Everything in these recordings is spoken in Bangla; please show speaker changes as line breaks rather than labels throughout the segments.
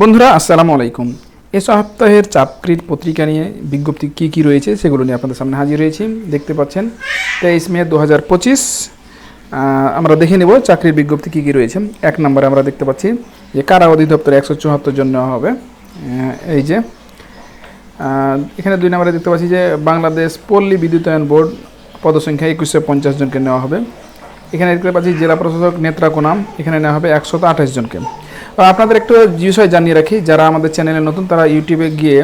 বন্ধুরা, আসসালামু আলাইকুম। এ সপ্তাহের চাকরির পত্রিকা নিয়ে বিজ্ঞপ্তি কী কী রয়েছে সেগুলো নিয়ে আপনাদের সামনে হাজির হয়েছি। দেখতে পাচ্ছেন, তেইশ মে দু হাজার পঁচিশ আমরা দেখে নেব চাকরির বিজ্ঞপ্তি কী কী রয়েছে। এক নম্বরে আমরা দেখতে পাচ্ছি যে কারা অধিদপ্তর একশো চুয়াত্তর জন নেওয়া হবে। এই যে এখানে দুই নম্বরে দেখতে পাচ্ছি যে বাংলাদেশ পল্লী বিদ্যুতায়ন বোর্ড পদসংখ্যা একুশশো পঞ্চাশ জনকে নেওয়া হবে। এখানে দেখতে পাচ্ছি জেলা প্রশাসক নেত্রাকোনাম এখানে নেওয়া হবে একশত আঠাশ জনকে। আপনাদের একটু বিষয় জানিয়ে রাখি, যারা আমাদের চ্যানেলে নতুন, তারা ইউটিউবে গিয়ে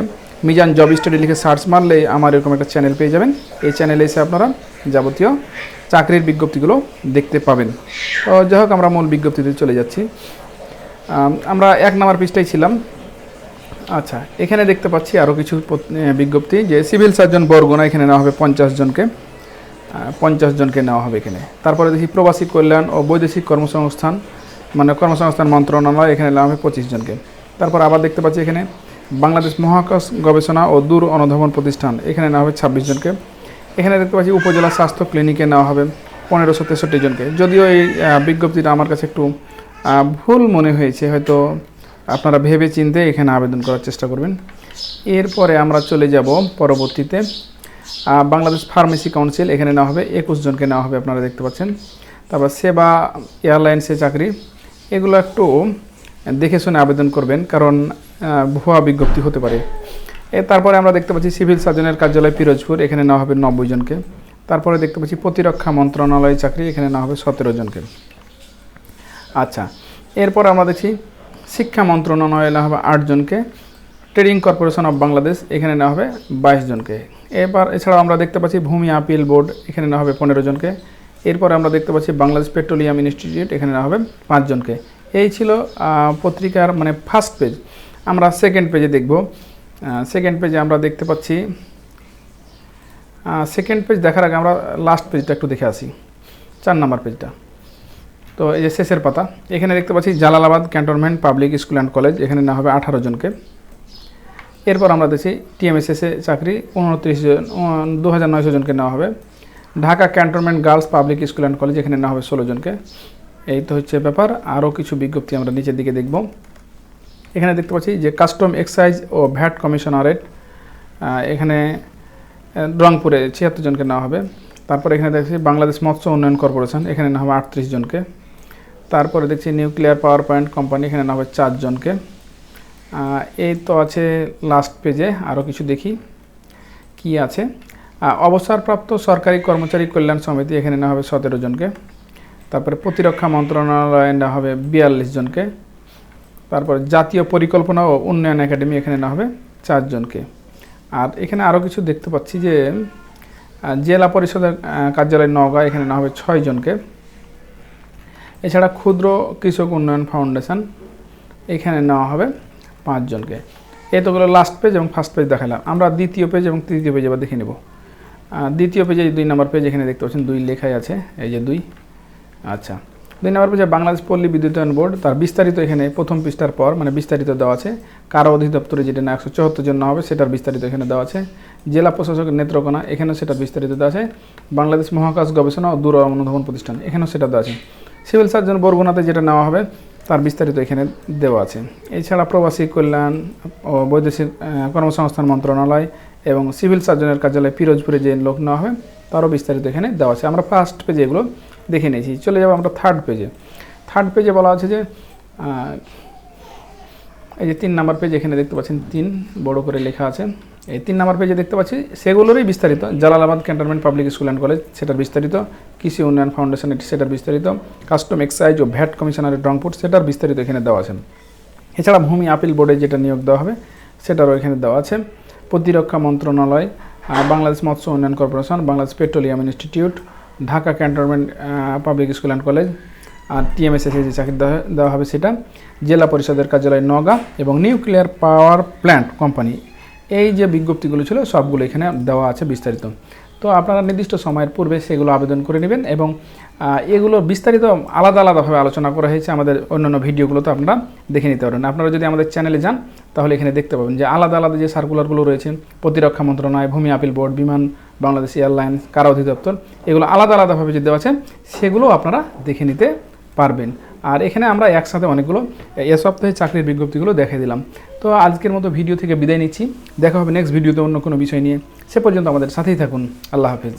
মিজান জব স্টাডি লিখে সার্চ মারলে আমার এরকম একটা চ্যানেল পেয়ে যাবেন। এই চ্যানেলে এসে আপনারা যাবতীয় চাকরির বিজ্ঞপ্তিগুলো দেখতে পাবেন। তো যাই হোক, আমরা মূল বিজ্ঞপ্তিতে চলে যাচ্ছি। আমরা এক নাম্বার পৃষ্ঠায় ছিলাম। আচ্ছা এখানে দেখতে পাচ্ছি আরও কিছু বিজ্ঞপ্তি যে সিভিল সার্জন বরগুনা এখানে নেওয়া হবে পঞ্চাশ জনকে। পঞ্চাশ জনকে নেওয়া হবে এখানে। তারপরে দেখি প্রবাসী কল্যাণ ও বৈদেশিক কর্মসংস্থান। মানে কর্মসংস্থান মন্ত্রণালয়, এখানে নেওয়া হবে পঁচিশ জনকে। তারপর আবার দেখতে পাচ্ছি এখানে বাংলাদেশ মহাকাশ গবেষণা ও দূর অনুধাবন প্রতিষ্ঠান, এখানে নেওয়া হবে ছাব্বিশ জনকে। এখানে দেখতে পাচ্ছি উপজেলা স্বাস্থ্য ক্লিনিকে নেওয়া হবে পনেরোশো তেষট্টি জনকে। যদিও এই বিজ্ঞপ্তিটা আমার কাছে একটু ভুল মনে হয়েছে, হয়তো আপনারা ভেবে চিনতে এখানে আবেদন করার চেষ্টা করবেন। এরপরে আমরা চলে যাব পরবর্তীতে। বাংলাদেশ ফার্মেসি কাউন্সিল, এখানে নেওয়া হবে, একুশ জনকে নেওয়া হবে, আপনারা দেখতে পাচ্ছেন। তারপর সেবা এয়ারলাইন্সে চাকরি এগুলো একটু দেখে শুনে আবেদন করবেন, কারণ ভুয়া বিজ্ঞপ্তি হতে পারে। এ, তারপরে আমরা দেখতে পাচ্ছি সিভিল সার্জনের কার্যালয় পিরোজপুর, এখানে নেওয়া হবে নব্বই জনকে। তারপরে দেখতে পাচ্ছি প্রতিরক্ষা মন্ত্রণালয় চাকরি, এখানে নেওয়া হবে সতেরো জনকে। আচ্ছা এরপর আমরা দেখছি শিক্ষা মন্ত্রণালয়ে নেওয়া হবে আটজনকে ট্রেডিং কর্পোরেশন অফ বাংলাদেশ, এখানে নেওয়া হবে বাইশ জনকে। এবার এছাড়াও আমরা দেখতে পাচ্ছি ভূমি আপিল বোর্ড, এখানে নেওয়া হবে পনেরো জনকে। এরপর আমরা দেখতে পাচ্ছি বাংলাদেশ পেট্রোলিয়াম ইনস্টিটিউট, এখানে নেওয়া হবে পাঁচজনকে। এই ছিল পত্রিকার মানে ফার্স্ট পেজ আমরা সেকেন্ড পেজে দেখব। সেকেন্ড পেজে আমরা দেখতে পাচ্ছি সেকেন্ড পেজ দেখার আগে আমরা লাস্ট পেজটা একটু দেখে আসি। চার নাম্বার পেজটা তো এই যে শেষের পাতা, এখানে দেখতে পাচ্ছি Jalalabad cantonment public school and college, এখানে নেওয়া হবে আঠারো জনকে। এরপর আমরা দেখছি টিএমএসএসে চাকরি উনত্রিশ জন দু হাজার নয়শো জনকে নেওয়া হবে। Dhaka cantonment girls public school and college, এখানে নেওয়া হবে ষোলো জনকে। এই তো হচ্ছে ব্যাপার। আরও কিছু বিজ্ঞপ্তি আমরা নিচের দিকে দেখব। এখানে দেখতে পাচ্ছি যে কাস্টম এক্সাইজ ও ভ্যাট কমিশনারেট এখানে রংপুরে ছিয়াত্তর জনকে নেওয়া হবে। তারপরে এখানে দেখছি বাংলাদেশ মৎস্য উন্নয়ন কর্পোরেশন, এখানে নেওয়া হবে আটত্রিশ জনকে। তারপরে দেখছি নিউক্লিয়ার পাওয়ার পয়েন্ট কোম্পানি, এখানে নেওয়া হবে চারজনকে এই তো আছে লাস্ট পেজে, আরও কিছু দেখি। কি আছে? অবসরপ্রাপ্ত সরকারি কর্মচারী কল্যাণ সমিতি এখানে নেওয়া হবে সতেরো জনকে। তারপরে প্রতিরক্ষা মন্ত্রণালয়ে নেওয়া হবে বিয়াল্লিশ জনকে। তারপর জাতীয় পরিকল্পনা ও উন্নয়ন একাডেমি এখানে নেওয়া হবে চারজনকে আর এখানে আরও কিছু দেখতে পাচ্ছি যে জেলা পরিষদের কার্যালয় নওগাঁ এখানে নেওয়া হবে ছয় জনকে। এছাড়া ক্ষুদ্র কৃষক উন্নয়ন ফাউন্ডেশন এখানে নেওয়া হবে পাঁচজনকে এই তোগুলো লাস্ট পেজ এবং ফার্স্ট পেজ দেখালাম। আমরা দ্বিতীয় পেজ এবং তৃতীয় পেজ এবার দেখে নেব। দ্বিতীয় পেজে দুই নম্বর পেজ এখানে দেখতে পাচ্ছেন, দুই লেখাই আছে, এই যে দুই। আচ্ছা দুই নম্বর পেজে বাংলাদেশ পল্লী বিদ্যুতায়ন বোর্ড, তার বিস্তারিত এখানে প্রথম পৃষ্ঠার পর মানে বিস্তারিত দেওয়া আছে, কারও অধিদপ্তরে যেটা না একশো চুয়াত্তর জন হবে, সেটার বিস্তারিত এখানে দেওয়া আছে। জেলা প্রশাসকের নেত্রকোনা, এখানেও সেটা বিস্তারিত দেওয়া আছে। বাংলাদেশ মহাকাশ গবেষণা ও দূর অনুধাবন প্রতিষ্ঠান, এখানেও সেটা দেওয়া আছে। সিভিল সার্জন বরগুনাতে যেটা নেওয়া হবে, তার বিস্তারিত এখানে দেওয়া আছে। এছাড়া প্রবাসী কল্যাণ ও বৈদেশিক কর্মসংস্থান মন্ত্রণালয় এবং সিভিল সার্জনের কার্যালয় পিরোজপুরে যে লোক নেওয়া হবে, তারও বিস্তারিত এখানে দেওয়া আছে। আমরা ফার্স্ট পেজে এগুলো দেখে নিয়েছি। চলে যাব আমরা থার্ড পেজে থার্ড পেজে বলা আছে যে এই যে তিন নাম্বার পেজ এখানে দেখতে পাচ্ছেন, তিন বড় করে লেখা আছে। এই তিন নাম্বার পেজে দেখতে পাচ্ছি, সেগুলোরই বিস্তারিত। Jalalabad cantonment public school and college, সেটার বিস্তারিত। কৃষি উন্নয়ন ফাউন্ডেশন সেটার বিস্তারিত। কাস্টম এক্সাইজ ও ভ্যাট কমিশনারের রংপুর, সেটার বিস্তারিত এখানে দেওয়া আছে। এছাড়া ভূমি আপিল বোর্ডে যেটা নিয়োগ দেওয়া হবে, সেটারও এখানে দেওয়া আছে। প্রতিরক্ষা মন্ত্রণালয় বাংলাদেশ মৎস্য উন্নয়ন corporation, Bangladesh petroleum institute, Dhaka cantonment public school and college, আর টিএমএসএসে যে চাকরি দেওয়া হবে সেটা জেলা পরিষদের কার্যালয় নগা এবং নিউক্লিয়ার পাওয়ার প্ল্যান্ট কোম্পানি। এই যে বিজ্ঞপ্তিগুলো ছিল, সবগুলো এখানে দেওয়া আছে বিস্তারিত। তো আপনারা নির্দিষ্ট সময়ের পূর্বে সেগুলো আবেদন করে নেবেন এবং এগুলো বিস্তারিত আলাদা আলাদাভাবে আলোচনা করা হয়েছে আমাদের অন্যান্য ভিডিওগুলোতে আপনারা দেখে নিতে পারেন। আপনারা যদি আমাদের চ্যানেলে যান, তাহলে এখানে দেখতে পাবেন যে আলাদা আলাদা যে সার্কুলারগুলো রয়েছে, প্রতিরক্ষা মন্ত্রণালয়, ভূমি আপিল বোর্ড, বিমান, বাংলাদেশ এয়ারলাইন্স, কারা অধিদপ্তর, এগুলো আলাদা আলাদাভাবে যে দেওয়া আছে, সেগুলো আপনারা দেখে নিতে পারবেন। আর এখানে আমরা একসাথে অনেকগুলো, এ সপ্তাহে চাকরির বিজ্ঞপ্তিগুলো দেখে দিলাম। তো আজকের মতো ভিডিও থেকে বিদায় নিচ্ছি। দেখা হবে নেক্সট ভিডিওতে অন্য কোনো বিষয় নিয়ে। সে পর্যন্ত আমাদের সাথেই থাকুন। আল্লাহ হাফিজ।